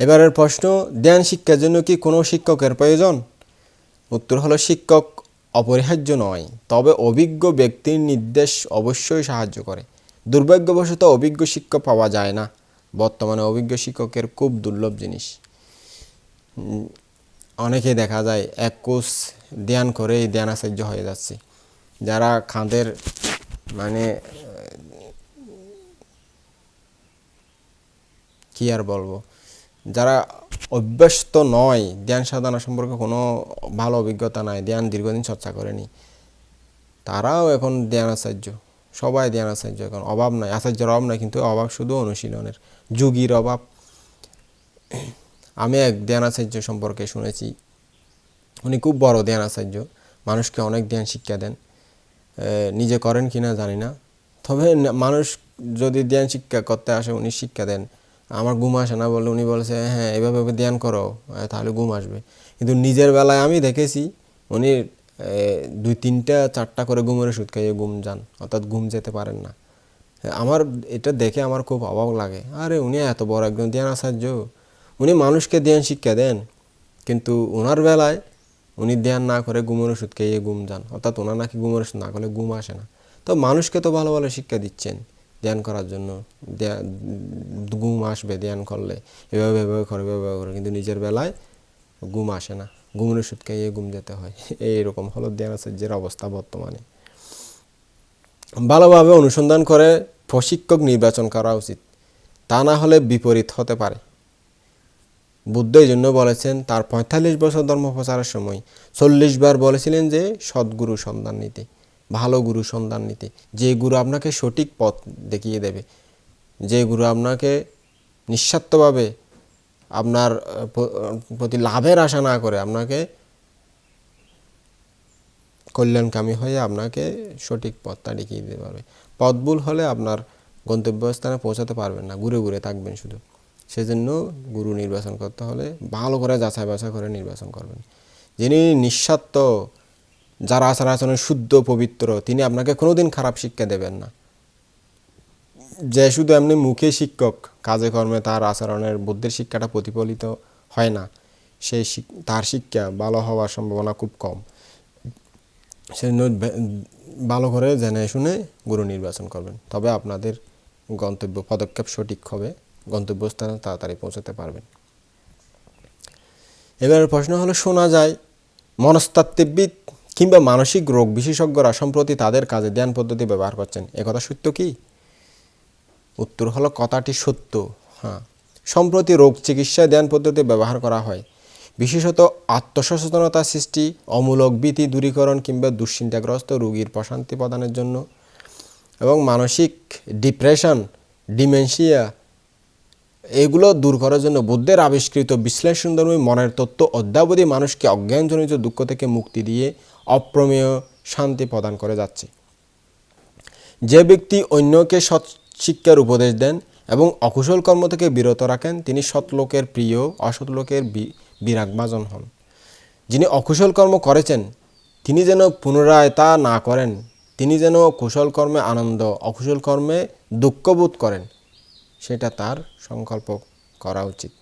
এবারের প্রশ্ন ধ্যান শিক্ষার জন্য কি কোনো শিক্ষকের প্রয়োজন? উত্তর হলো, শিক্ষক অপরিহার্য নয়, তবে অভিজ্ঞ ব্যক্তির নির্দেশ অবশ্যই সাহায্য করে। দুর্ভাগ্যবশত অভিজ্ঞ শিক্ষক পাওয়া যায় না। বর্তমানে অভিজ্ঞ শিক্ষকের খুব দুর্লভ জিনিস। অনেকে দেখা যায়, এক কোর্স ধ্যান করেই ধ্যান আচার্য হয়ে যাচ্ছে। যারা খাঁদের মানে কি আর বলব? যারা অভ্যস্ত নয় ধ্যান সাধনা সম্পর্কে কোনো ভালো অভিজ্ঞতা নাই ধ্যান দীর্ঘদিন চর্চা করেনি, তারাও এখন ধ্যান আচার্য। সবাই ধ্যান আচার্য এখন, অভাব নাই। আচার্যের অভাব নাই, কিন্তু অভাব শুধু অনুশীলনের, যুগীর অভাব। আমি এক ধ্যান আচার্য সম্পর্কে শুনেছি। উনি খুব বড় ধ্যান আচার্য, মানুষকে অনেক ধ্যান শিক্ষা দেন। নিজে করেন কিনা জানি না। তবে না- মানুষ যদি ধ্যান শিক্ষা করতে আসে, উনি শিক্ষা দেন। আমার ঘুম আসে না বলে উনি বলেছে হ্যাঁ এভাবে ধ্যান করো তাহলে ঘুম আসবে। কিন্তু নিজের বেলায় আমি দেখেছি উনি দুই তিনটা, চারটা করে ঘুমের ওষুধ খাইয়ে ঘুম যান, অর্থাৎ ঘুম যেতে পারেন না। আমার, এটা দেখে আমার খুব অবাক লাগে। আরে, উনি এত বড় একজন ধ্যান আচার্য। উনি মানুষকে ধ্যান, শিক্ষা দেন, কিন্তু ওনার বেলায় উনি ধ্যান না করে ঘুমের ওষুধ খেয়ে ঘুম যান, অর্থাৎ ওনার নাকি ঘুমের ওষুধ না করলে ঘুম আসে না। তো মানুষকে তো ভালো ভালো শিক্ষা দিচ্ছেন। ধ্যান করার জন্য। ঘুম আসবে ধ্যান করলে। এভাবে এভাবে করে এভাবে করে। কিন্তু নিজের বেলায় ঘুম আসে না। ঘুমের ওষুধ খেয়ে ঘুম যেতে হয়। এইরকম হলো ধ্যান আচার্যের অবস্থা বর্তমানে। ভালোভাবে অনুসন্ধান করে প্রশিক্ষক নির্বাচন করা উচিত। তা না হলে বিপরীত হতে পারে। বুদ্ধ এই জন্য বলেছেন, তার পঁয়তাল্লিশ বছর ধর্ম প্রচারের সময় চল্লিশ বার বলেছিলেন যে, সদ্গুরু সন্ধান নিতে। ভালো গুরু সন্ধান নিতে। যে গুরু আপনাকে সঠিক পথ দেখিয়ে দেবে, যে গুরু আপনাকে নিঃস্বার্থভাবে আপনার প্রতি লাভের আশা না করে আপনাকে কল্যাণকামী হয়ে আপনাকে সঠিক পথটা দেখিয়ে দিতে পারবে। পথ ভুল হলে আপনার গন্তব্যস্থানে পৌঁছাতে পারবেন না, ঘুরে ঘুরে থাকবেন শুধু। সেজন্য গুরু নির্বাচন করতে হলে ভালো করে যাচাই বাছাই করে নির্বাচন করবেন। যিনি নিঃস্বার্থ যার আচার আচরণ শুদ্ধ, পবিত্র, তিনি আপনাকে কোনোদিন খারাপ শিক্ষা দেবেন না। যে শুধু এমনি মুখে শিক্ষক, কাজে কর্মে তার আচরণের বুদ্ধির শিক্ষাটা প্রতিফলিত হয় না। শিক- তার শিক্ষা ভালো হওয়ার সম্ভাবনা খুব কম। বে- ভালো করে জেনে শুনে গুরু নির্বাচন করবেন। তবে আপনাদের গন্তব্য, পদক্ষেপ সঠিক হবে, গন্তব্যস্থানে তাড়াতাড়ি পৌঁছাতে পারবেন। এবার প্রশ্ন হলো, শোনা যায়, মনস্তাত্ত্বিকবিদ কিংবা মানসিক রোগ বিশেষজ্ঞরা সম্প্রতি তাদের কাজে ধ্যান পদ্ধতি ব্যবহার করছেন। একথা সত্য কি? উত্তর হলো, কথাটি সত্য। হ্যাঁ। সম্প্রতি রোগ চিকিৎসায় ধ্যান পদ্ধতি ব্যবহার করা হয়। বিশেষত আত্মসচেতনতা সৃষ্টি, অমূলক ভীতি দূরীকরণ কিংবা দুশ্চিন্তাগ্রস্ত রোগীর প্রশান্তি প্রদানের জন্য এবং মানসিক ডিপ্রেশন, ডিমেনশিয়া এগুলো দূর করার জন্য বুদ্ধের আবিষ্কৃত বিশ্লেষণধর্মী মনের তত্ত্ব অদ্যাবধি মানুষকে অজ্ঞানজনিত দুঃখ থেকে মুক্তি দিয়ে অপ্রমেয় শান্তি প্রদান করে যাচ্ছে। যে ব্যক্তি অন্যকে সৎ শিক্ষার উপদেশ দেন এবং অকুশল কর্ম থেকে বিরত রাখেন, তিনি সৎ লোকের প্রিয়, অসৎ লোকের বি- বিরাগভাজন হন। যিনি অকুশল কর্ম করেছেন, তিনি যেন পুনরায় তা না করেন, তিনি যেন কুশল কর্মে আনন্দ, অকুশল কর্মে দুঃখবোধ করেন। সেটা তার সংকল্প করা উচিত।